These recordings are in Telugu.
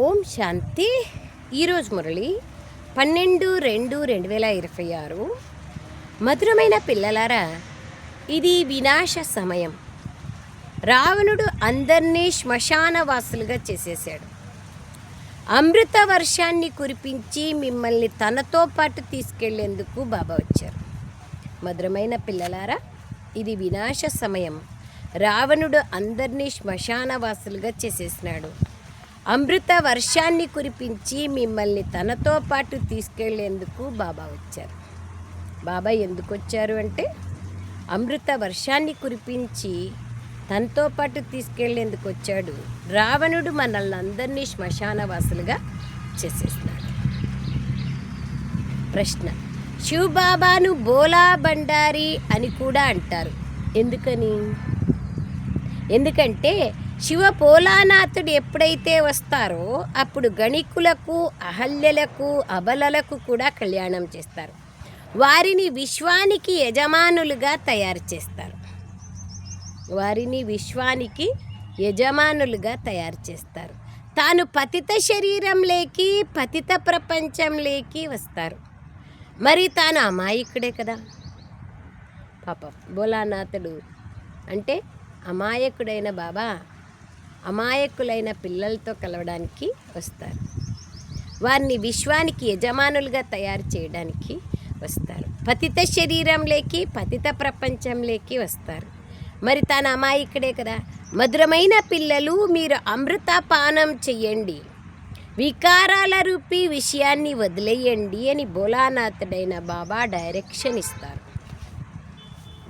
ఓం శాంతి. ఈరోజు మురళి పన్నెండు రెండు రెండు వేల ఇరవై ఆరు. మధురమైన పిల్లలారా ఇది వినాశ సమయం. రావణుడు అందరినీ శ్మశానవాసులుగా చేసేసాడు అమృత వర్షాన్ని కురిపించి మిమ్మల్ని తనతో పాటు తీసుకెళ్ళేందుకు బాబా వచ్చారు. మధురమైన పిల్లలారా ఇది వినాశ సమయం. రావణుడు అందరినీ శ్మశానవాసులుగా చేసేసినాడు. అమృత వర్షాన్ని కురిపించి మిమ్మల్ని తనతో పాటు తీసుకెళ్ళేందుకు బాబా వచ్చారు. బాబా ఎందుకు వచ్చారు అంటే అమృత వర్షాన్ని కురిపించి తనతో పాటు తీసుకెళ్ళేందుకు వచ్చాడు రావణుడు మనల్ని అందరినీ శ్మశానవాసులుగా చేసేసినాడు ప్రశ్న శివబాబాను బోలా బండారి అని కూడా అంటారు. ఎందుకని? ఎందుకంటే శివ పోలానాథుడు ఎప్పుడైతే వస్తారో అప్పుడు గణికులకు అహల్యలకు అబలలకు కూడా కళ్యాణం చేస్తారు. వారిని విశ్వానికి యజమానులుగా తయారు చేస్తారు. వారిని విశ్వానికి యజమానులుగా తయారు చేస్తారు. తాను పతిత శరీరంలోకి పతిత ప్రపంచంలోకి వస్తారు. మరి తాను అమాయకుడే కదా? పాపం. బోలానాథుడు అంటే అమాయకుడైన బాబా అమాయకులైన పిల్లలతో కలవడానికి వస్తారు. వారిని విశ్వానికి యజమానులుగా తయారు చేయడానికి వస్తారు. పతిత శరీరంలోకి పతిత ప్రపంచంలోకి వస్తారు. మరి తాను అమాయకుడే కదా? మధురమైన పిల్లలు మీరు అమృతపానం చెయ్యండి. వికారాల రూపీ విషయాన్ని వదిలేయండి అని బోలానాథుడైన బాబా డైరెక్షన్ ఇస్తారు.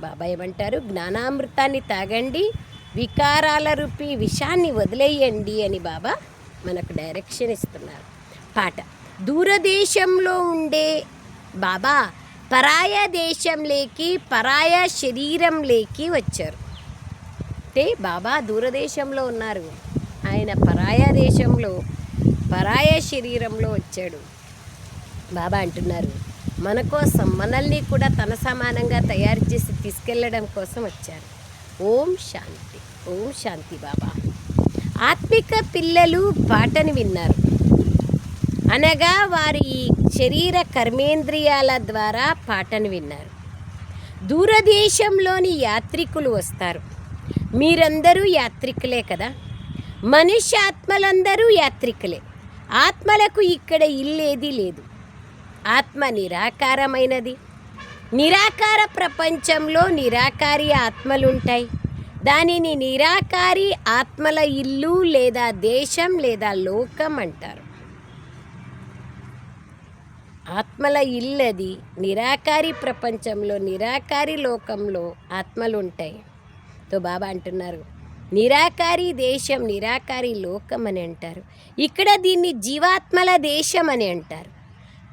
బాబా ఏమంటారు? జ్ఞానామృతాన్ని తాగండి వికారాల రూపీ విషాన్ని వదిలేయండి అని బాబా మనకు డైరెక్షన్ ఇస్తున్నారు. పాట. దూరదేశంలో ఉండే బాబా పరాయ దేశంలోకి పరాయ శరీరంలోకి వచ్చారు. అంటే బాబా దూరదేశంలో ఉన్నారు. ఆయన పరాయ దేశంలో పరాయ శరీరంలో వచ్చాడు. బాబా అంటున్నారు మన కోసం మనల్ని కూడా తన సమానంగా తయారు చేసి తీసుకెళ్ళడం కోసం వచ్చారు. ఓం శాంతి ఓం శాంతి బాబా. ఆత్మిక పిల్లలు పాటను విన్నారు. అనగా వారి ఈ శరీర కర్మేంద్రియాల ద్వారా పాటను విన్నారు. దూరదేశంలోని యాత్రికులు వస్తారు. మీరందరూ యాత్రికులే కదా? మనుష్య ఆత్మలందరూ యాత్రికులే. ఆత్మలకు ఇక్కడ ఇల్లేది లేదు. ఆత్మ నిరాకారమైనది. నిరాకార ప్రపంచంలో నిరాకారి ఆత్మలుంటాయి. దానిని నిరాకారి ఆత్మల ఇల్లు లేదా దేశం లేదా లోకం అంటారు. ఆత్మల ఇల్లు అది నిరాకారి ప్రపంచంలో నిరాకారి లోకంలో ఆత్మలు ఉంటాయి తో బాబా అంటున్నారు నిరాకారి దేశం నిరాకారి లోకం అని అంటారు. ఇక్కడ దీన్ని జీవాత్మల దేశం అని అంటారు.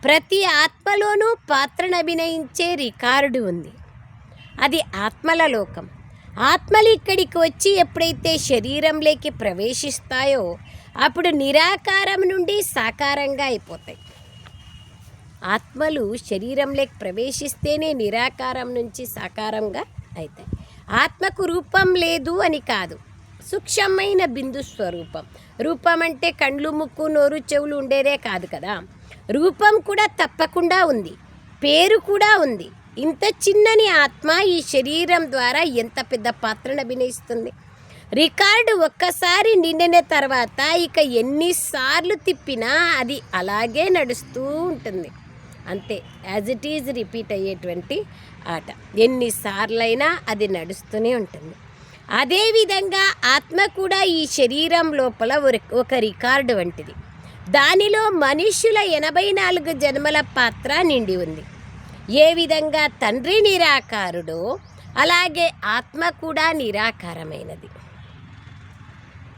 ప్రతి ఆత్మలోనూ పాత్రను అభినయించే రికార్డు ఉంది. అది ఆత్మల లోకం. ఆత్మలు ఇక్కడికి వచ్చి ఎప్పుడైతే శరీరంలోకి ప్రవేశిస్తాయో అప్పుడు నిరాకారం నుండి సాకారంగా అయిపోతాయి. ఆత్మలు శరీరంలోకి ప్రవేశిస్తేనే నిరాకారం నుంచి సాకారంగా అవుతాయి ఆత్మకు రూపం లేదు అని కాదు. సూక్ష్మమైన బిందు స్వరూపం. రూపం అంటే కండ్లు ముక్కు నోరు చెవులు ఉండేదే కాదు కదా. రూపం కూడా తప్పకుండా ఉంది. పేరు కూడా ఉంది. ఇంత చిన్నని ఆత్మ ఈ శరీరం ద్వారా ఎంత పెద్ద పాత్రను అభినయిస్తుంది. రికార్డు ఒక్కసారి నిండిన తర్వాత ఇక ఎన్నిసార్లు తిప్పినా అది అలాగే నడుస్తూ ఉంటుంది. అంతే. యాజ్ ఇట్ ఈజ్ రిపీట్ అయ్యేటువంటి ఆట. ఎన్నిసార్లైనా అది నడుస్తూనే ఉంటుంది. అదేవిధంగా ఆత్మ కూడా ఈ శరీరం లోపల ఒక- ఒక రికార్డు వంటిది. దానిలో మనుష్యుల ఎనభై నాలుగు జన్మల పాత్ర నిండి ఉంది. ఏ విధంగా తండ్రి నిరాకారుడో అలాగే ఆత్మ కూడా నిరాకారమైనది.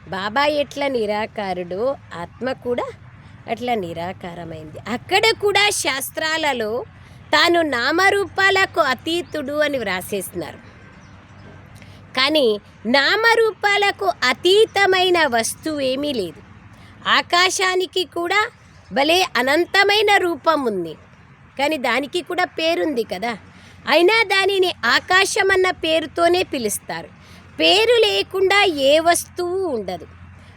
బాబా ఎట్లా నిరాకారుడో ఆత్మ కూడా అట్లా నిరాకారమైంది. అక్కడ కూడా శాస్త్రాలలో తాను నామరూపాలకు అతీతుడు అని వ్రాసేస్తున్నారు. కానీ నామరూపాలకు అతీతమైన వస్తువు ఏమీ లేదు. ఆకాశానికి కూడా భలే అనంతమైన రూపం ఉంది కానీ దానికి కూడా పేరుంది కదా. అయినా దానిని ఆకాశం అన్న పేరుతోనే పిలుస్తారు. పేరు లేకుండా ఏ వస్తువు ఉండదు.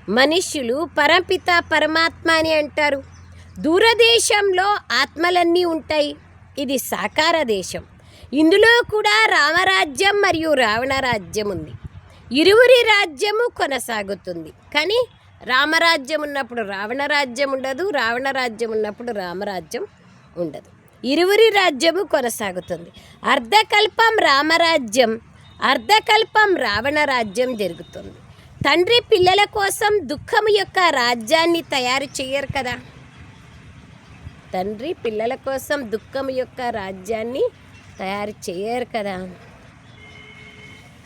మనుష్యులు పరపిత పరమాత్మ అని అంటారు. దూరదేశంలో ఆత్మలన్నీ ఉంటాయి. ఇది సాకార దేశం. ఇందులో కూడా రామరాజ్యం మరియు రావణ రాజ్యం ఉంది. ఇరువురి రాజ్యము కొనసాగుతుంది. కానీ రామరాజ్యం ఉన్నప్పుడు రావణ రాజ్యం ఉండదు రావణ రాజ్యం ఉన్నప్పుడు రామరాజ్యం ఉండదు. ఇరువురి రాజ్యము కొనసాగుతుంది. అర్ధకల్పం రామరాజ్యం అర్ధకల్పం రావణ రాజ్యం జరుగుతుంది. తండ్రి పిల్లల కోసం దుఃఖం యొక్క రాజ్యాన్ని తయారు చేయరు కదా. తండ్రి పిల్లల కోసం దుఃఖం యొక్క రాజ్యాన్ని తయారు చేయరు కదా.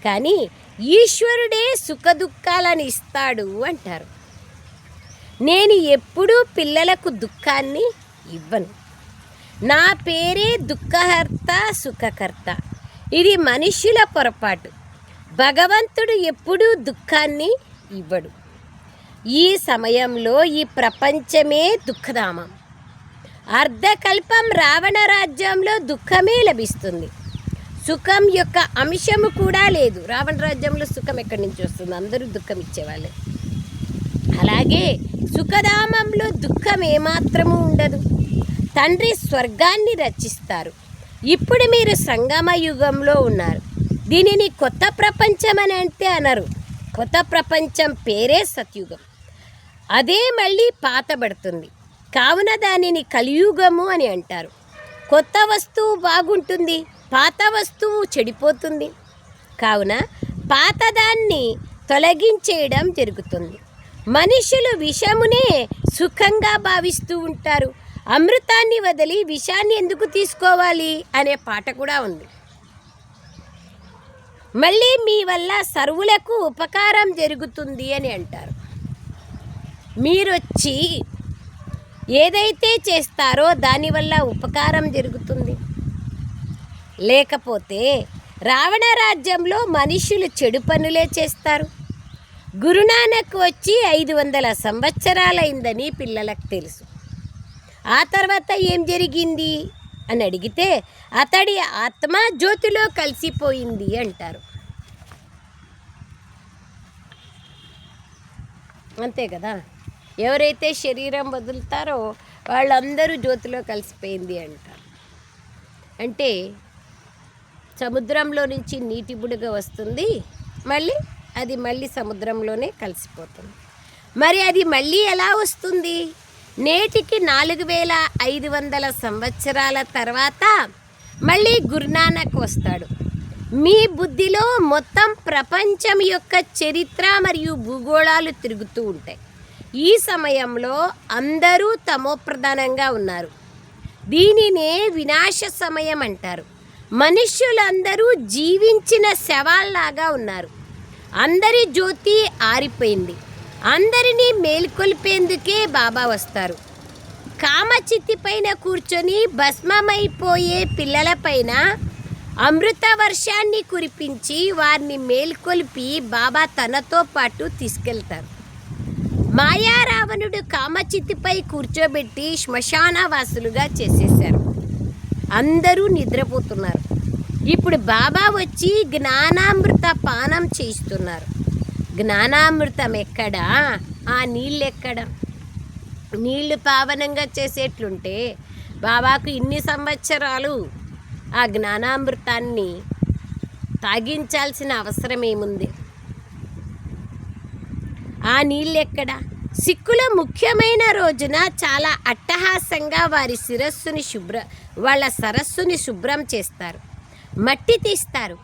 కానీ ఈశ్వరుడే సుఖదుఖాలను ఇస్తాడు అంటారు. నేను ఎప్పుడూ పిల్లలకు దుఃఖాన్ని ఇవ్వను. నా పేరే దుఃఖహర్త సుఖకర్త. ఇది మనుష్యుల పొరపాటు. భగవంతుడు ఎప్పుడూ దుఃఖాన్ని ఇవ్వడు. ఈ సమయంలో ఈ ప్రపంచమే దుఃఖధామం. అర్ధకల్పం రావణ రాజ్యంలో దుఃఖమే లభిస్తుంది. సుఖం యొక్క అంశము కూడా లేదు. రావణ రాజ్యంలో సుఖం ఎక్కడి నుంచి వస్తుంది? అందరూ దుఃఖం ఇచ్చేవాళ్ళే. అలాగే సుఖధామంలో దుఃఖం ఏమాత్రము ఉండదు. తండ్రి స్వర్గాన్ని రచిస్తారు. ఇప్పుడు మీరు సంగమ యుగంలో ఉన్నారు. దీనిని కొత్త ప్రపంచం అని అంటే అనరు. కొత్త ప్రపంచం పేరే సత్యుగం. అదే మళ్ళీ పాతబడుతుంది కావున దానిని కలియుగము అని అంటారు. కొత్త వస్తువు బాగుంటుంది పాత వస్తువు చెడిపోతుంది. కావున పాతదాన్ని తొలగించేయడం జరుగుతుంది. మనుషులు విషమునే సుఖంగా భావిస్తూ ఉంటారు. అమృతాన్ని వదిలి విషాన్ని ఎందుకు తీసుకోవాలి అనే పాట కూడా ఉంది. మళ్ళీ మీ వల్ల సర్వులకు ఉపకారం జరుగుతుంది అని అంటారు. మీరొచ్చి ఏదైతే చేస్తారో దానివల్ల ఉపకారం జరుగుతుంది. లేకపోతే రావణ రాజ్యంలో మనుషులు చెడు పనులే చేస్తారు. గురునానక్ వచ్చి ఐదు వందల సంవత్సరాలైందని పిల్లలకు తెలుసు. ఆ తర్వాత ఏం జరిగింది? అని అడిగితే అతడి ఆత్మ జ్యోతిలో కలిసిపోయింది అంటారు. అంతే కదా? ఎవరైతే శరీరం వదులుతారో వాళ్ళందరూ జ్యోతిలో కలిసిపోయింది అంటారు. అంటే సముద్రంలో నుంచి నీటి బుడగ వస్తుంది మళ్ళీ అది మళ్ళీ సముద్రంలోనే కలిసిపోతుంది. మరి అది మళ్ళీ ఎలా వస్తుంది? నేటికి నాలుగు వేల ఐదు వందల సంవత్సరాల తర్వాత మళ్ళీ గురునానక్ వస్తాడు. మీ బుద్ధిలో మొత్తం ప్రపంచం యొక్క చరిత్ర మరియు భూగోళాలు తిరుగుతూ ఉంటాయి. ఈ సమయంలో అందరూ తమోప్రధానంగా ఉన్నారు. దీనినే వినాశ సమయం అంటారు. మనుష్యులందరూ జీవించిన శవాల్లాగా ఉన్నారు. అందరి జ్యోతి ఆరిపోయింది. అందరినీ మేల్కొల్పేందుకే బాబా వస్తారు. కామచిత్తి పైన కూర్చొని భస్మమైపోయే పిల్లలపైన అమృత వర్షాన్ని కురిపించి వారిని మేల్కొల్పి బాబా తనతో పాటు తీసుకెళ్తారు. మాయారావణుడు కామచిత్తిపై కూర్చోబెట్టి శ్మశానవాసులుగా చేసేశారు. అందరూ నిద్రపోతున్నారు. ఇప్పుడు బాబా వచ్చి జ్ఞానామృత పానం చేయిస్తున్నారు. జ్ఞానామృతం ఎక్కడా? ఆ నీళ్ళు ఎక్కడ? నీళ్ళు పావనంగా చేసేట్లుంటే బాబాకు ఇన్ని సంవత్సరాలు ఆ జ్ఞానామృతాన్ని తాగించాల్సిన అవసరం ఏముంది? ఆ నీళ్ళెక్కడ సిక్కుల ముఖ్యమైన రోజున చాలా అట్టహాసంగా వారి శిరస్సుని శుభ్ర వాళ్ళ సరస్సుని శుభ్రం చేస్తారు. మట్టి తీస్తారు.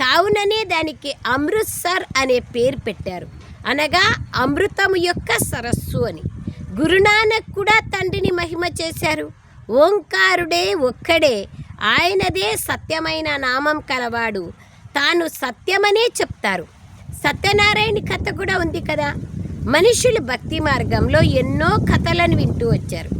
కావుననే దానికి అమృత్సర్ అనే పేరు పెట్టారు. అనగా అమృతము యొక్క సరస్సు అని. గురునానక్ కూడా తండ్రిని మహిమ చేశారు. ఓంకారుడే ఒక్కడే. ఆయనదే సత్యమైన నామం కలవాడు. తాను సత్యమనే చెప్తారు. సత్యనారాయణ కథ కూడా ఉంది కదా? మనుషులు భక్తి మార్గంలో ఎన్నో కథలను వింటూ వచ్చారు.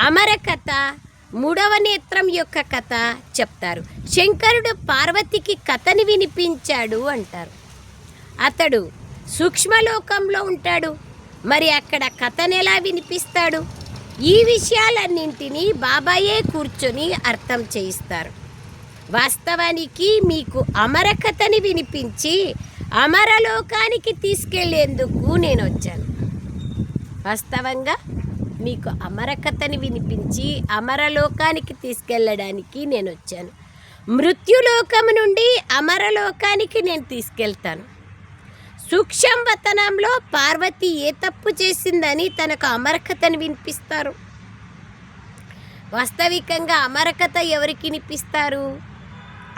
అమర కథ మూడవ నేత్రం యొక్క కథ చెప్తారు. శంకరుడు పార్వతికి కథని వినిపించాడు అంటారు. అతడు సూక్ష్మలోకంలో ఉంటాడు. మరి అక్కడ కథను ఎలా వినిపిస్తాడు? ఈ విషయాలన్నింటినీ బాబాయే కూర్చొని అర్థం చేయిస్తారు. వాస్తవానికి మీకు అమర కథని వినిపించి అమరలోకానికి తీసుకెళ్ళేందుకు నేను వచ్చాను. వాస్తవంగా మీకు అమరకథని వినిపించి అమరలోకానికి తీసుకెళ్ళడానికి నేను వచ్చాను మృత్యులోకం నుండి అమరలోకానికి నేను తీసుకెళ్తాను. సూక్ష్మ వతనంలో పార్వతి ఏ తప్పు చేసిందని తనకు అమరకథని వినిపిస్తారు? వాస్తవికంగా అమరకథ ఎవరికి వినిపిస్తారు?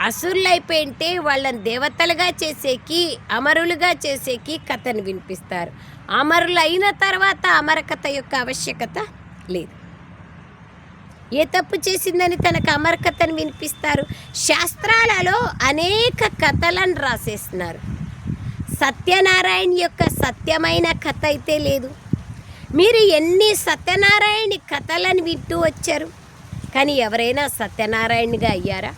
అసురులైపోయింటే వాళ్ళని దేవతలుగా చేసేకి అమరులుగా చేసేకి కథను వినిపిస్తారు. అమరులైన తర్వాత అమరకథ యొక్క ఆవశ్యకత లేదు. ఏ తప్పు చేసిందని తనకు అమరకథను వినిపిస్తారు? శాస్త్రాలలో అనేక కథలను రాసేస్తున్నారు. సత్యనారాయణ యొక్క సత్యమైన కథ అయితే లేదు. మీరు ఎన్ని సత్యనారాయణ కథలను వింటూ వచ్చారు? కానీ ఎవరైనా సత్యనారాయణగా అయ్యారా?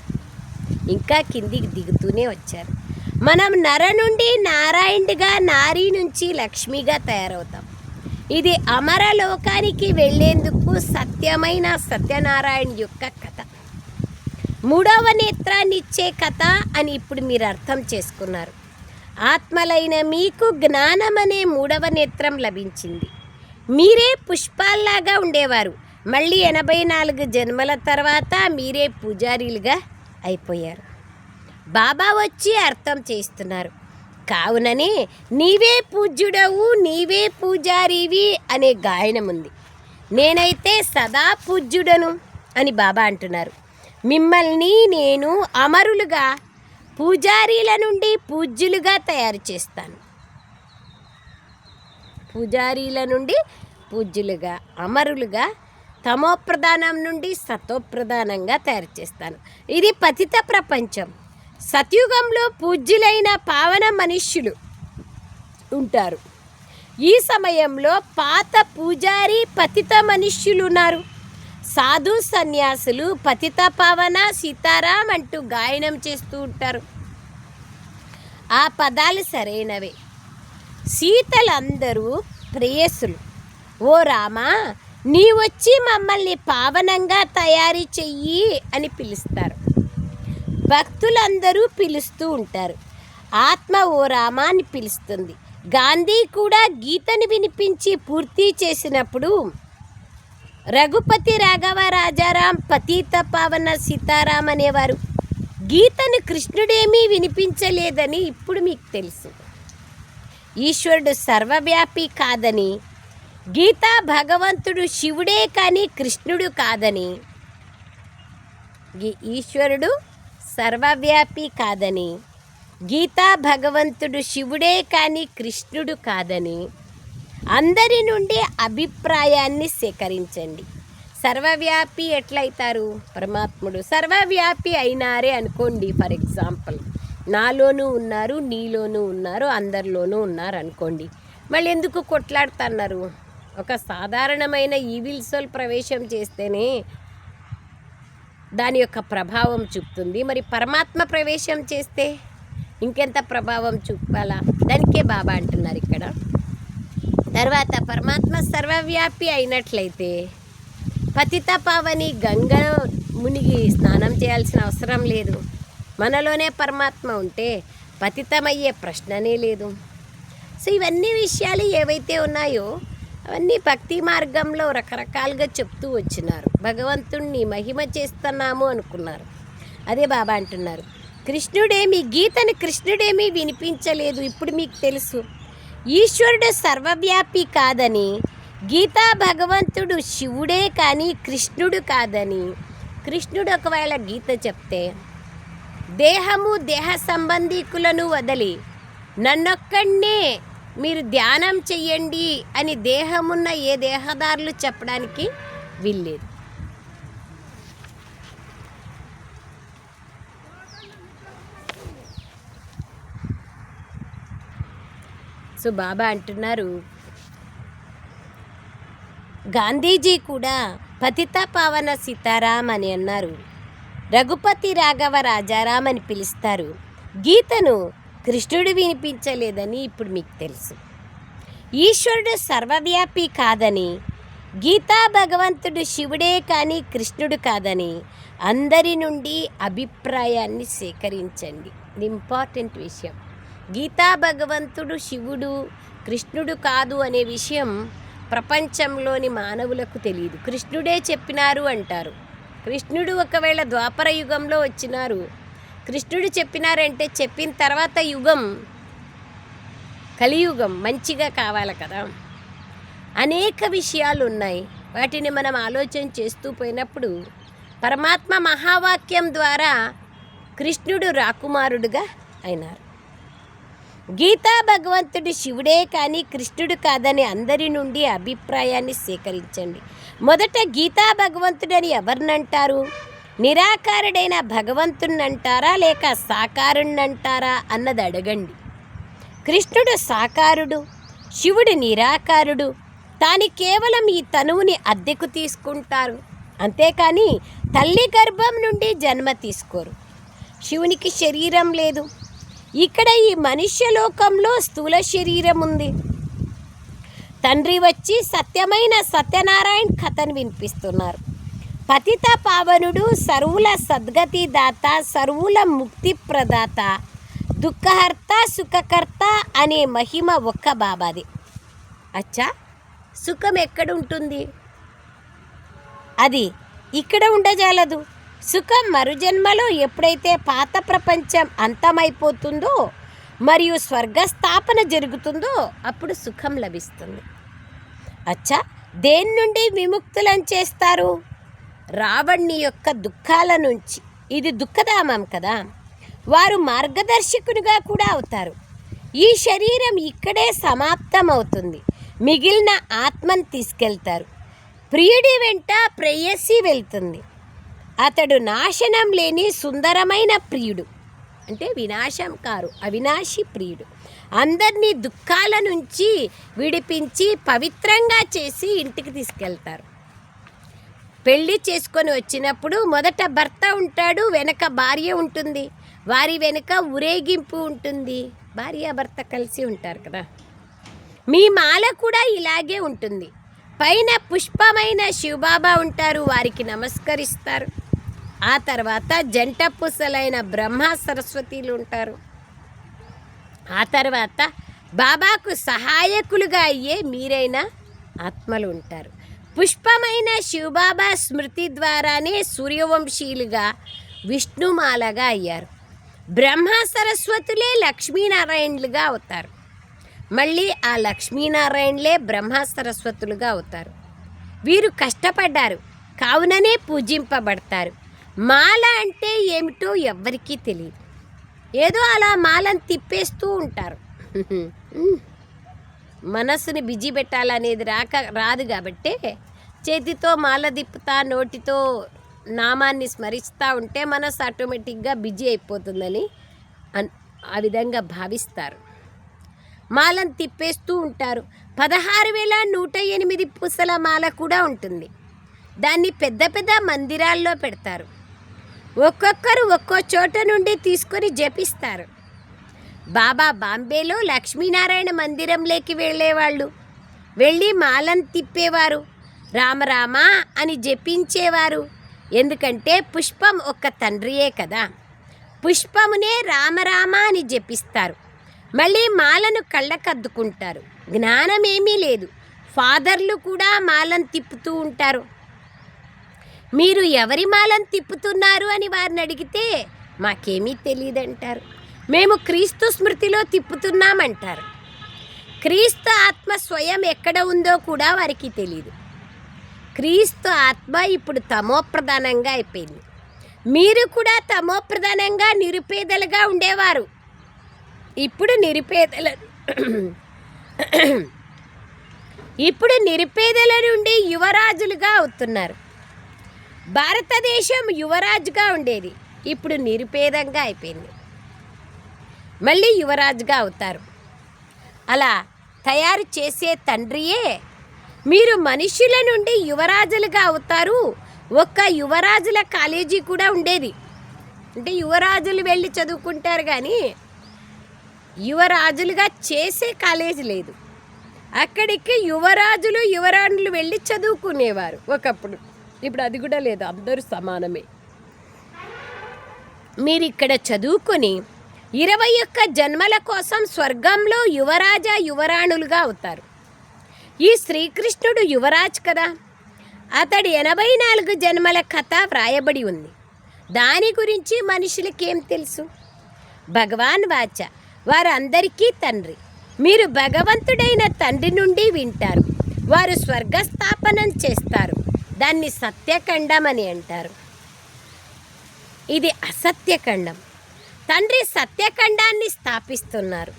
ఇంకా కిందికి దిగుతూనే వచ్చారు. మనం నర నుండి నారాయణుడిగా నారీ నుంచి లక్ష్మిగా తయారవుతాం. ఇది అమరలోకానికి వెళ్ళేందుకు సత్యమైన సత్యనారాయణ యొక్క కథ. మూడవ నేత్రాన్ని ఇచ్చే కథ అని ఇప్పుడు మీరు అర్థం చేసుకున్నారు. ఆత్మలైన మీకు జ్ఞానం అనే మూడవ నేత్రం లభించింది. మీరే పుష్పాల్లాగా ఉండేవారు. మళ్ళీ ఎనభై నాలుగు జన్మల తర్వాత మీరే పూజారీలుగా అయిపోయారు. బాబా వచ్చి అర్థం చేస్తున్నారు కావుననే నీవే పూజ్యుడవు నీవే పూజారివి అనే గాయనం ఉంది. నేనైతే సదా పూజ్యుడను అని బాబా అంటున్నారు. మిమ్మల్ని నేను అమరులుగా పూజారీల నుండి పూజ్యులుగా తయారు చేస్తాను. పూజారీల నుండి పూజ్యులుగా అమరులుగా తమోప్రధానం నుండి సతోప్రధానంగా తయారు చేస్తాను. ఇది పతిత ప్రపంచం. సత్యుగంలో పూజ్యులైన పావన మనుష్యులు ఉంటారు. ఈ సమయంలో పాత పూజారి పతిత మనుష్యులు ఉన్నారు. సాధు సన్యాసులు పతిత పావన సీతారాం అంటూ గాయనం చేస్తూ ఉంటారు. ఆ పదాలు సరైనవే. సీతలందరూ ప్రేయసులు. ఓ రామా నీ వచ్చి మమ్మల్ని పావనంగా తయారు చెయ్యి అని పిలుస్తారు. భక్తులందరూ పిలుస్తూ ఉంటారు. ఆత్మ ఓ రామాన్ని అని పిలుస్తుంది. గాంధీ కూడా గీతని వినిపించి పూర్తి చేసినప్పుడు రఘుపతి రాఘవ రాజారాం పతీత పావన సీతారాం అనేవారు. గీతను కృష్ణుడేమీ వినిపించలేదని ఇప్పుడు మీకు తెలుసు. ఈశ్వరుడు సర్వవ్యాపి కాదని గీత భగవంతుడు శివుడే కానీ కృష్ణుడు కాదని. ఈశ్వరుడు సర్వవ్యాపి కాదని. గీతా భగవంతుడు శివుడే కానీ కృష్ణుడు కాదని. అందరి నుండి అభిప్రాయాన్ని సేకరించండి. సర్వవ్యాపి ఎట్లయితారు? పరమాత్ముడు సర్వవ్యాపి అయినారే అనుకోండి ఫర్ ఎగ్జాంపుల్. నాలోనూ ఉన్నారు నీలోనూ ఉన్నారు అందరిలోనూ ఉన్నారు అనుకోండి. మళ్ళీ ఎందుకు కొట్లాడుతున్నారు? ఒక సాధారణమైన ఈవిల్ సోల్ ప్రవేశం చేస్తేనే దాని యొక్క ప్రభావం చూపుతుంది. మరి పరమాత్మ ప్రవేశం చేస్తే ఇంకెంత ప్రభావం చూపాలా? దానికే బాబా అంటున్నారు ఇక్కడ. తర్వాత పరమాత్మ సర్వవ్యాపి అయినట్లయితే పతిత పావని గంగ మునిగి స్నానం చేయాల్సిన అవసరం లేదు. మనలోనే పరమాత్మ ఉంటే పతితమయ్యే ప్రశ్ననే లేదు. సో ఇవన్నీ విషయాలు ఏవైతే ఉన్నాయో అవన్నీ భక్తి మార్గంలో రకరకాలుగా చెప్తూ వచ్చినారు. భగవంతుణ్ణి మహిమ చేస్తున్నాము అనుకున్నారు. అదే బాబా అంటున్నారు. కృష్ణుడేమి గీతను కృష్ణుడేమీ వినిపించలేదు. ఇప్పుడు మీకు తెలుసు. ఈశ్వరుడు సర్వవ్యాపి కాదని గీతా భగవంతుడు శివుడే కానీ కృష్ణుడు కాదని కృష్ణుడు ఒకవేళ గీత చెప్తే దేహము దేహ సంబంధీకులను వదిలి నన్నొక్కడినే మీరు ధ్యానం చెయ్యండి అని దేహమున్న ఏ దేహదారులు చెప్పడానికి వీల్లేదు. సో బాబా అంటున్నారు గాంధీజీ కూడా పతిత పావన సీతారాం అని అన్నారు రఘుపతి రాఘవ రాజారాం అని పిలుస్తారు. గీతను కృష్ణుడు వినిపించలేదని ఇప్పుడు మీకు తెలుసు. ఈశ్వరుడు సర్వవ్యాపి కాదని గీతా భగవంతుడు శివుడే కానీ కృష్ణుడు కాదని అందరి నుండి అభిప్రాయాన్ని సేకరించండి. ఇది ఇంపార్టెంట్ విషయం. గీతా భగవంతుడు శివుడు కృష్ణుడు కాదు అనే విషయం ప్రపంచంలోని మానవులకు తెలియదు కృష్ణుడే చెప్పినారు అంటారు. కృష్ణుడు ఒకవేళ ద్వాపర యుగంలో వచ్చినారు కృష్ణుడు చెప్పినారంటే చెప్పిన తర్వాత యుగం కలియుగం మంచిగా కావాలి కదా. అనేక విషయాలు ఉన్నాయి వాటిని మనం ఆలోచన చేస్తూ పోయినప్పుడు పరమాత్మ మహావాక్యం ద్వారా కృష్ణుడు రాకుమారుడుగా అయినారు. గీతా భగవంతుడు శివుడే కానీ కృష్ణుడు కాదని అందరి నుండి అభిప్రాయాన్ని సేకరించండి. మొదట గీతా భగవంతుడని ఎవరినంటారు నిరాకారుడైన భగవంతుణ్ణంటారా లేక సాకారుణ్ణంటారా అన్నది అడగండి. కృష్ణుడు సాకారుడు శివుడు నిరాకారుడు తాను కేవలం ఈ తనువుని అద్దెకు తీసుకుంటారు. అంతేకాని తల్లి గర్భం నుండి జన్మ తీసుకోరు. శివునికి శరీరం లేదు. ఇక్కడ ఈ మనుష్య లోకంలో స్థూల శరీరం ఉంది. తండ్రి వచ్చి సత్యమైన సత్యనారాయణ కథను వినిపిస్తున్నారు. పతిత పావనుడు సర్వుల సద్గతి దాత సర్వుల ముక్తి ప్రదాత దుఃఖహర్త సుఖకర్త అనే మహిమ ఒక్క బాబాది. అచ్చా! సుఖం ఎక్కడ ఉంటుంది అది ఇక్కడ ఉండజాలదు. సుఖం మరుజన్మలో ఎప్పుడైతే పాత ప్రపంచం అంతమైపోతుందో మరియు స్వర్గస్థాపన జరుగుతుందో అప్పుడు సుఖం లభిస్తుంది. అచ్చా! దేని నుండి విముక్తులను చేస్తారు? రావణ్ణి యొక్క దుఃఖాల నుంచి. ఇది దుఃఖధామం కదా. వారు మార్గదర్శకునిగా కూడా అవుతారు. ఈ శరీరం ఇక్కడే సమాప్తం అవుతుంది మిగిలిన ఆత్మను తీసుకెళ్తారు. ప్రియుడి వెంట ప్రేయసి వెళ్తుంది. అతడు నాశనం లేని సుందరమైన ప్రియుడు. అంటే వినాశం కారు అవినాశి ప్రియుడు. అందరినీ దుఃఖాల నుంచి విడిపించి పవిత్రంగా చేసి ఇంటికి తీసుకెళ్తారు. పెళ్ళి చేసుకొని వచ్చినప్పుడు మొదట భర్త ఉంటాడు వెనక భార్య ఉంటుంది. వారి వెనుక ఊరేగింపు ఉంటుంది. భార్య భర్త కలిసి ఉంటారు కదా. మీ మాల కూడా ఇలాగే ఉంటుంది. పైన పుష్పమైన శివబాబా ఉంటారు వారికి నమస్కరిస్తారు. ఆ తర్వాత జంట పుసలైన బ్రహ్మ సరస్వతీలు ఉంటారు. ఆ తర్వాత బాబాకు సహాయకులుగా అయ్యే మీరైన ఆత్మలు ఉంటారు. పుష్పమైన శివబాబా స్మృతి ద్వారానే సూర్యవంశీయులుగా విష్ణుమాలగా అయ్యారు. బ్రహ్మ సరస్వతులే లక్ష్మీనారాయణులుగా అవుతారు. మళ్ళీ ఆ లక్ష్మీనారాయణలే బ్రహ్మ సరస్వతులుగా అవుతారు. వీరు కష్టపడ్డారు. కావుననే పూజింపబడతారు. మాల అంటే ఏమిటో ఎవ్వరికీ తెలియదు ఏదో అలా మాలను తిప్పేస్తూ ఉంటారు. మనస్సుని బిజీ పెట్టాలనేది రాక రాదు కాబట్టి చేతితో మాల తిప్పుతా నోటితో నామాన్ని స్మరిస్తూ ఉంటే మనసు ఆటోమేటిక్గా బిజీ అయిపోతుందని అన్ ఆ విధంగా భావిస్తారు. మాలను తిప్పేస్తూ ఉంటారు. పదహారు వేల నూట ఎనిమిది పూసల మాల కూడా ఉంటుంది. దాన్ని పెద్ద పెద్ద మందిరాల్లో పెడతారు. ఒక్కొక్కరు ఒక్కో చోట నుండి తీసుకొని జపిస్తారు. బాబా బాంబేలో లక్ష్మీనారాయణ మందిరంలోకి వెళ్ళేవాళ్ళు. వెళ్ళి మాలను తిప్పేవారు. రామరామ అని జపించేవారు. ఎందుకంటే పుష్పం ఒక్క తండ్రియే కదా. పుష్పమునే రామరామ అని జపిస్తారు. మళ్ళీ మాలను కళ్ళకద్దుకుంటారు. జ్ఞానం ఏమీ లేదు. ఫాదర్లు కూడా మాలను తిప్పుతూ ఉంటారు. మీరు ఎవరి మాలను తిప్పుతున్నారు అని వారిని అడిగితే మాకేమీ తెలియదంటారు. మేము క్రీస్తు స్మృతిలో తిప్పుతున్నామంటారు. క్రీస్తు ఆత్మ స్వయం ఎక్కడ ఉందో కూడా వారికి తెలియదు క్రీస్తు ఆత్మ ఇప్పుడు తమోప్రధానంగా అయిపోయింది. మీరు కూడా తమోప్రధానంగా నిరుపేదలుగా ఉండేవారు. ఇప్పుడు నిరుపేదల ఇప్పుడు నిరుపేదల నుండి యువరాజులుగా అవుతున్నారు. భారతదేశం యువరాజుగా ఉండేది. ఇప్పుడు నిరుపేదంగా అయిపోయింది. మళ్ళీ యువరాజుగా అవుతారు. అలా తయారు చేసే తండ్రియే మీరు మనుషుల నుండి యువరాజులుగా అవుతారు. ఒక్క యువరాజుల కాలేజీ కూడా ఉండేది. అంటే యువరాజులు వెళ్ళి చదువుకుంటారు కానీ యువరాజులుగా చేసే కాలేజీ లేదు. అక్కడికి యువరాజులు యువరాణులు వెళ్ళి చదువుకునేవారు ఒకప్పుడు. ఇప్పుడు అది కూడా లేదు అందరూ సమానమే. మీరు ఇక్కడ చదువుకొని ఇరవై ఒక్క జన్మల కోసం స్వర్గంలో యువరాజ యువరాణులుగా అవుతారు. ఈ శ్రీకృష్ణుడు యువరాజ్ కదా? అతడి ఎనభై నాలుగు జన్మల కథ వ్రాయబడి ఉంది. దాని గురించి మనుషులకేం తెలుసు? భగవాన్ వాచ వారందరికీ తండ్రి. మీరు భగవంతుడైన తండ్రి నుండి వింటారు. వారు స్వర్గస్థాపనం చేస్తారు. దాన్ని సత్యఖండం అని అంటారు. ఇది అసత్యఖండం. తండ్రి సత్యఖండాన్ని స్థాపిస్తున్నారు.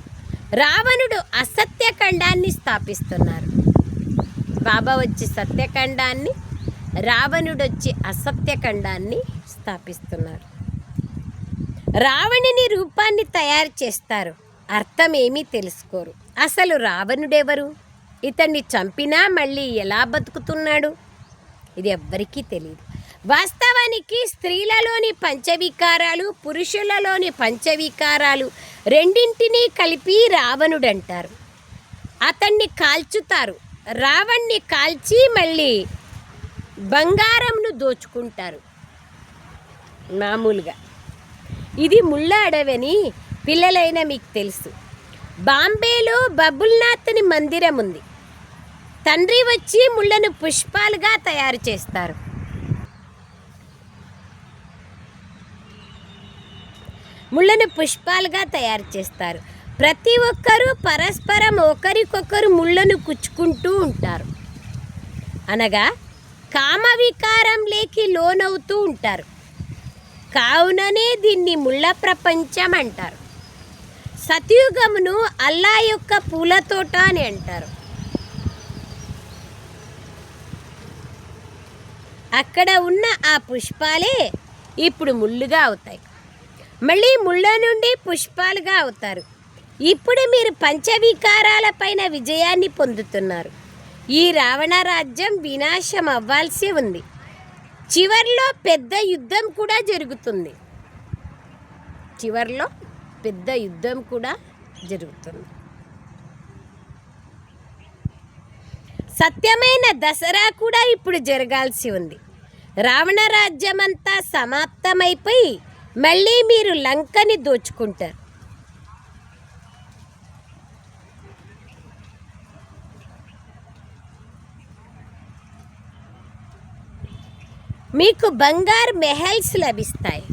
రావణుడు అసత్యఖండాన్ని స్థాపిస్తున్నారు. బాబా వచ్చి సత్యఖండాన్ని రావణుడు వచ్చి అసత్యఖండాన్ని స్థాపిస్తున్నారు. రావణుని రూపాన్ని తయారు చేస్తారు. అర్థం ఏమీ తెలుసుకోరు. అసలు రావణుడెవరు? ఇతన్ని చంపినా మళ్ళీ ఎలా బతుకుతున్నాడు? ఇది ఎవ్వరికీ తెలియదు వాస్తవానికి స్త్రీలలోని పంచవికారాలు పురుషులలోని పంచవికారాలు రెండింటినీ కలిపి రావణుడు అంటారు అతన్ని కాల్చుతారు. రావణ్ణి కాల్చి మళ్ళీ బంగారంను దోచుకుంటారు. మామూలుగా. ఇది ముళ్ళ అడవని పిల్లలైన మీకు తెలుసు. బాంబేలో బబుల్నాథ్ని మందిరం ఉంది తండ్రి వచ్చి ముళ్ళను పుష్పాలుగా తయారు చేస్తారు. ముళ్ళను పుష్పాలుగా తయారు చేస్తారు. ప్రతి ఒక్కరూ పరస్పరం ఒకరికొకరు ముళ్ళను కుచ్చుకుంటూ ఉంటారు. అనగా కామ వికారం లేకి లోనవుతూ ఉంటారు. కావుననే దీన్ని ముళ్ళ ప్రపంచం అంటారు. సతయుగమును అల్లా యొక్క పూల తోట అని అంటారు. అక్కడ ఉన్న ఆ పుష్పాలే ఇప్పుడు ముళ్ళుగా అవుతాయి. మళ్ళీ ముళ్ళ నుండి పుష్పాలుగా అవుతారు. ఇప్పుడు మీరు పంచవికారాలపైన విజయాన్ని పొందుతున్నారు. ఈ రావణ రాజ్యం వినాశం అవ్వాల్సి ఉంది. చివర్లో పెద్ద యుద్ధం కూడా జరుగుతుంది. చివర్లో పెద్ద యుద్ధం కూడా జరుగుతుంది. సత్యమైన దసరా కూడా ఇప్పుడు జరగాల్సి ఉంది. రావణ రాజ్యమంతా సమాప్తమైపోయి మళ్ళీ మీరు లంకని దోచుకుంటారు. మీకు బంగారు మెహల్స్ లభిస్తాయి.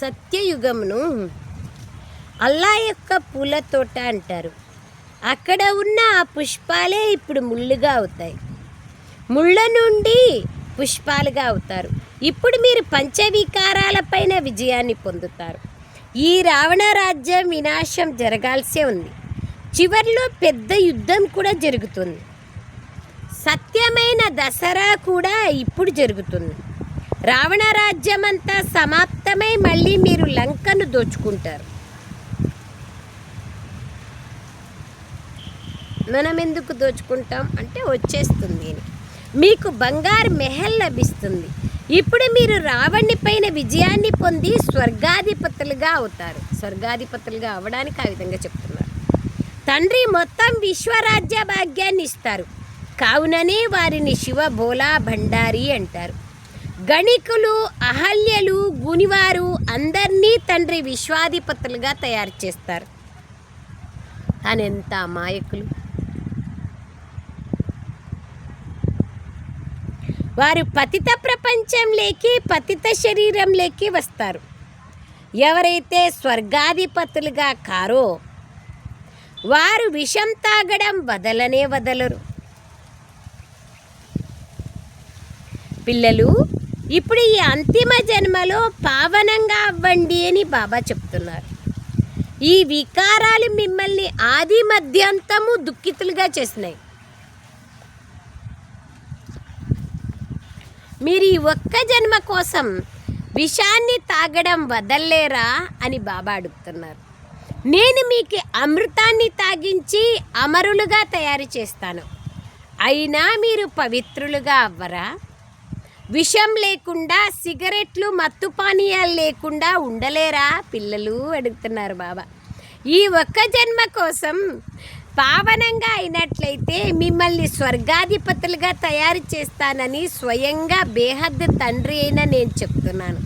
సత్యయుగమును అల్లా యొక్క పూల తోట అంటారు. అక్కడ ఉన్న ఆ పుష్పాలే ఇప్పుడు ముళ్ళుగా అవుతాయి. ముళ్ళ నుండి పుష్పాలుగా అవుతారు. ఇప్పుడు మీరు పంచవికారాలపైన విజయాన్ని పొందుతారు. ఈ రావణ రాజ్యం వినాశం జరగాల్సే ఉంది. చివరిలో పెద్ద యుద్ధం కూడా జరుగుతుంది. సత్యమైన దసరా కూడా ఇప్పుడు జరుగుతుంది. రావణ రాజ్యం అంతా సమాప్తమై మళ్ళీ మీరు లంకను దోచుకుంటారు. మనం ఎందుకు దోచుకుంటాం? అంటే వచ్చేస్తుంది మీకు బంగారు మెహల్ లభిస్తుంది. ఇప్పుడు మీరు రావణ్ణి పైన విజయాన్ని పొంది స్వర్గాధిపతులుగా అవుతారు. స్వర్గాధిపతులుగా అవ్వడానికి ఆ విధంగా చెప్తున్నారు. తండ్రి మొత్తం విశ్వరాజ్య భాగ్యాన్ని ఇస్తారు. కావుననే వారిని శివ భోలా భండారి అంటారు. గణికులు అహల్యలు గునివారు అందరినీ తండ్రి విశ్వాధిపతులుగా తయారు చేస్తారు. కానీ ఎంత అమాయకులు. వారు పతిత ప్రపంచంలోకి పతిత శరీరంలోకి వస్తారు. ఎవరైతే స్వర్గాధిపతులుగా కారో వారు విషం తాగడం వదలనే వదలరు. పిల్లలు ఇప్పుడు ఈ అంతిమ జన్మలో పావనంగా అవ్వండి అని బాబా చెప్తున్నారు. ఈ వికారాలు మిమ్మల్ని ఆది మధ్యాంతము దుఃఖితులుగా చేసినాయి. మీరు ఈ ఒక్క జన్మ కోసం విషాన్ని తాగడం వదల్లేరా అని బాబా అడుగుతున్నారు. నేను మీకు అమృతాన్ని తాగించి అమరులుగా తయారు చేస్తాను. అయినా మీరు పవిత్రులుగా అవ్వరా? విషం లేకుండా సిగరెట్లు మత్తు పానీయాలు లేకుండా ఉండలేరా? పిల్లలు అడుగుతున్నారు బాబా. ఈ ఒక్క జన్మ కోసం పావనంగా అయినట్లయితే మిమ్మల్ని స్వర్గాధిపతులుగా తయారు చేస్తానని స్వయంగా బేహద్ తండ్రి అయిన నేను చెప్తున్నాను.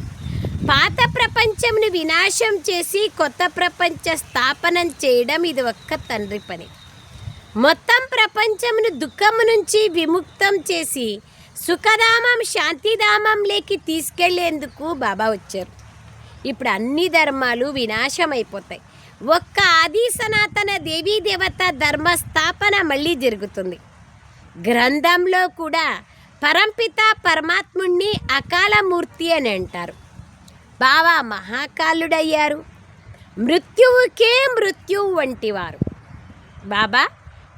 పాత ప్రపంచంను వినాశం చేసి కొత్త ప్రపంచ స్థాపనం చేయడం ఇది ఒక్క తండ్రి పని. మొత్తం ప్రపంచమును దుఃఖము నుంచి విముక్తం చేసి సుఖధామం శాంతిధామంలోకి తీసుకెళ్ళేందుకు బాబా వచ్చారు. ఇప్పుడు అన్ని ధర్మాలు వినాశం అయిపోతాయి ఒక్క ఆది సనాతన దేవీ దేవత ధర్మ స్థాపన మళ్ళీ జరుగుతుంది. గ్రంథంలో కూడా పరంపిత పరమాత్ముణ్ణి అకాలమూర్తి అని అంటారు. బావా మహాకాలుడయ్యారు. మృత్యువుకే మృత్యువు వంటివారు. బాబా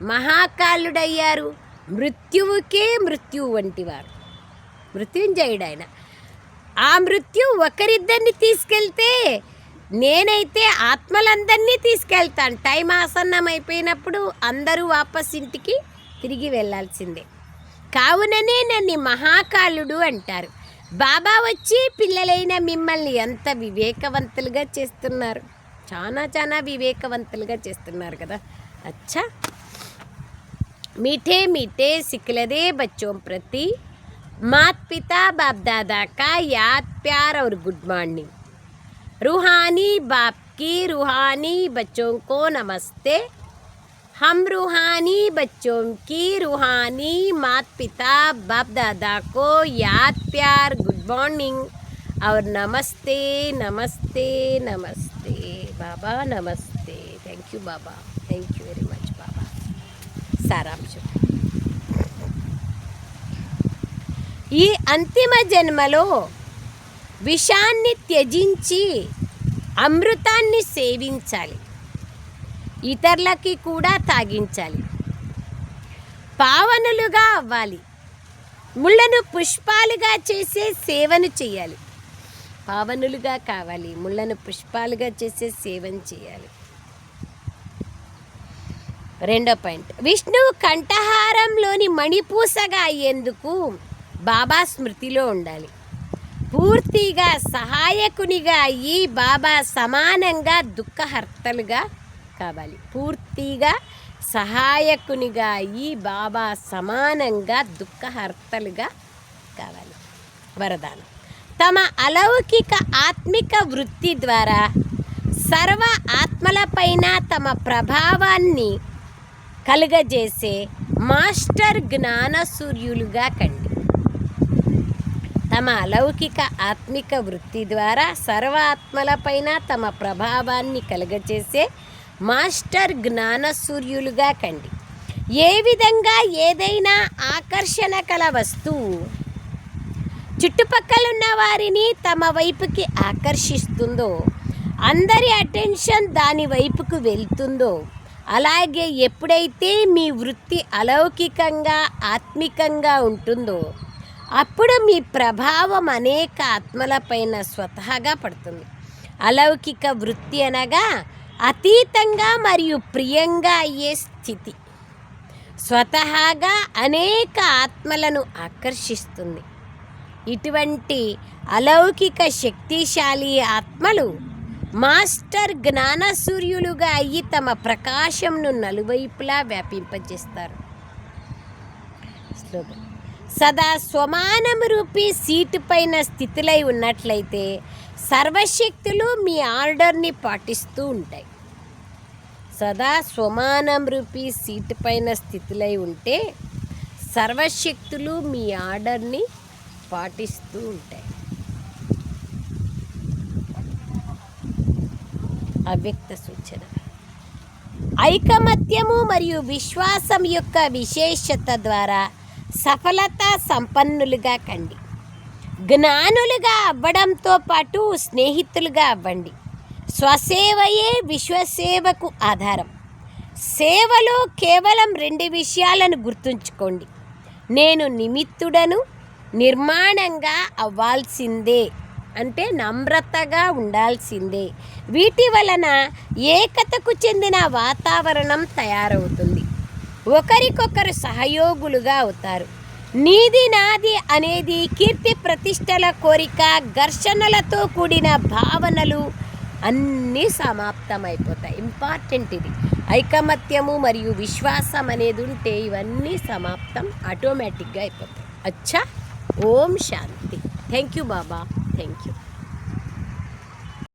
మహాకాలుడయ్యారు. మృత్యువుకే మృత్యువు వంటివారు. మృత్యుంజయుడు ఆయన ఆ మృత్యు ఒకరిద్దరిని తీసుకెళ్తే నేనైతే ఆత్మలందరినీ తీసుకెళ్తాను టైం ఆసన్నం అయిపోయినప్పుడు అందరూ వాపస్ ఇంటికి తిరిగి వెళ్ళాల్సిందే కావుననే నన్ను మహాకాలుడు అంటారు బాబా వచ్చి పిల్లలైన మిమ్మల్ని ఎంత వివేకవంతులుగా చేస్తున్నారు చాలా చాలా వివేకవంతులుగా చేస్తున్నారు కదా అచ్చా मीठे मीठे सिखलदे बच्चों प्रति मात पिता बाप दादा का याद प्यार और गुड मॉर्निंग रूहानी बाप की रूहानी बच्चों को नमस्ते हम रूहानी बच्चों की रूहानी मात पिता बाप दादा को याद प्यार गुड मॉर्निंग और नमस्ते नमस्ते नमस्ते बाबा नमस्ते थैंक यू बाबा थैंक यू वेरी मच बाबा సారాంశం ఈ అంతిమ జన్మలో విషాన్ని త్యజించి అమృతాన్ని సేవించాలి. ఇతరులకి కూడా తాగించాలి. పావనులుగా అవ్వాలి. ముళ్ళను పుష్పాలుగా చేసే సేవను చేయాలి. పావనులుగా కావాలి. ముళ్ళను పుష్పాలుగా చేసే సేవను చేయాలి. రెండో పాయింట్. విష్ణువు కంఠహారంలోని మణిపూసగా అయ్యేందుకు బాబా స్మృతిలో ఉండాలి. పూర్తిగా సహాయకునిగా అయ్యి బాబా సమానంగా దుఃఖహర్తలుగా కావాలి. పూర్తిగా సహాయకునిగా అయ్యి బాబా సమానంగా దుఃఖహర్తలుగా కావాలి. వరదానం. తమ అలౌకిక ఆత్మిక వృత్తి ద్వారా సర్వ ఆత్మలపైన తమ ప్రభావాన్ని కలుగజేసే మాస్టర్ జ్ఞాన సూర్యులుగా కండి. తమ అలౌకిక ఆత్మిక వృత్తి ద్వారా సర్వ ఆత్మలపైన తమ ప్రభావాన్ని కలగచేసే మాస్టర్ జ్ఞానసూర్యులుగా కండి. ఏ విధంగా ఏదైనా ఆకర్షణ కల వస్తువు చుట్టుపక్కల ఉన్న వారిని తమ వైపుకి ఆకర్షిస్తుందో అందరి అటెన్షన్ దాని వైపుకు వెళ్తుందో అలాగే ఎప్పుడైతే మీ వృత్తి అలౌకికంగా ఆత్మికంగా ఉంటుందో అప్పుడు మీ ప్రభావం అనేక ఆత్మలపైన స్వతహాగా పడుతుంది. అలౌకిక వృత్తి అనగా అతీతంగా మరియు ప్రియంగా అయ్యే స్థితి. స్వతహాగా అనేక ఆత్మలను ఆకర్షిస్తుంది. ఇటువంటి అలౌకిక శక్తిశాలి ఆత్మలు మాస్టర్ జ్ఞాన సూర్యులుగా అయ్యి తమ ప్రకాశంను నలువైపులా వ్యాపింపజేస్తారు. శ్లోకం. సదా స్వమానం రూపీ సీటు పైన స్థితిలై ఉన్నట్లయితే సర్వశక్తులు మీ ఆర్డర్ని పాటిస్తూ ఉంటాయి. సదా స్వమానం రూపీ సీటు పైన స్థితిలై ఉంటే సర్వశక్తులు మీ ఆర్డర్ని పాటిస్తూ ఉంటాయి. అవ్యక్త సూచన. ఐకమత్యము మరియు విశ్వాసం యొక్క విశేషత ద్వారా సఫలత సంపన్నులుగా కండి. జ్ఞానులుగా అవ్వడంతో పాటు స్నేహితులుగా అవ్వండి. స్వసేవయే విశ్వసేవకు ఆధారం. సేవలో కేవలం రెండు విషయాలను గుర్తుంచుకోండి. నేను నిమిత్తుడను నిర్మాణంగా అవ్వాల్సిందే అంటే నమ్రతగా ఉండాల్సిందే. వీటి వలన ఏకతకు చెందిన వాతావరణం తయారవుతుంది. ఒకరికొకరు సహయోగులుగా అవుతారు. నీది నాది అనేది కీర్తి ప్రతిష్టల కోరిక ఘర్షణలతో కూడిన భావనలు అన్నీ సమాప్తమైపోతాయి. ఇంపార్టెంట్ ఇది. ఐకమత్యము మరియు విశ్వాసం అనేది ఉంటే ఇవన్నీ సమాప్తం ఆటోమేటిక్గా అయిపోతాయి. అచ్చా? ఓం శాంతి. Thank you Baba. Thank you